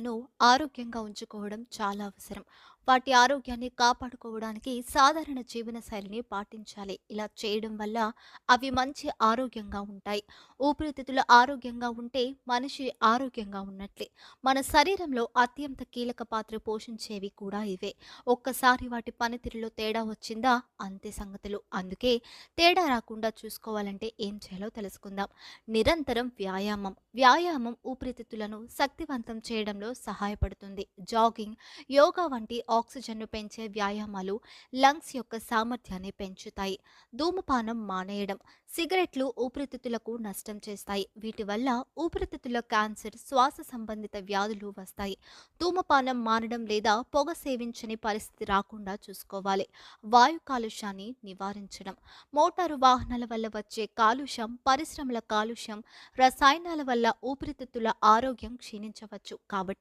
ను ఆరోగ్యంగా ఉంచుకోవడం చాలా అవసరం. వాటి ఆరోగ్యాన్ని కాపాడుకోవడానికి సాధారణ జీవనశైలిని పాటించాలి. ఇలా చేయడం వల్ల అవి మంచి ఆరోగ్యంగా ఉంటాయి. ఊపిరితిత్తులు ఆరోగ్యంగా ఉంటే మనిషి ఆరోగ్యంగా ఉన్నట్లే. మన శరీరంలో అత్యంత కీలక పాత్ర పోషించేవి కూడా ఇవే. ఒక్కసారి వాటి పనితీరులో తేడా వచ్చిందా అంతే సంగతులు. అందుకే తేడా రాకుండా చూసుకోవాలంటే ఏం చేయాలో తెలుసుకుందాం. నిరంతరం వ్యాయామం. వ్యాయామం ఊపిరితిత్తులను శక్తివంతం చేయడంలో సహాయపడుతుంది. జాగింగ్, యోగా వంటి ఆక్సిజన్ను పెంచే వ్యాయామాలు లంగ్స్ యొక్క సామర్థ్యాన్ని పెంచుతాయి. ధూమపానం మానేయడం. సిగరెట్లు ఊపిరితిత్తులకు నష్టం చేస్తాయి. వీటి వల్ల ఊపిరితిత్తుల క్యాన్సర్, శ్వాస సంబంధిత వ్యాధులు వస్తాయి. ధూమపానం మానడం లేదా పొగ సేవించని పరిస్థితి రాకుండా చూసుకోవాలి. వాయు కాలుష్యాన్ని నివారించడం. మోటారు వాహనాల వల్ల వచ్చే కాలుష్యం, పరిశ్రమల కాలుష్యం, రసాయనాల వల్ల ఊపిరితిత్తుల ఆరోగ్యం క్షీణించవచ్చు. కాబట్టి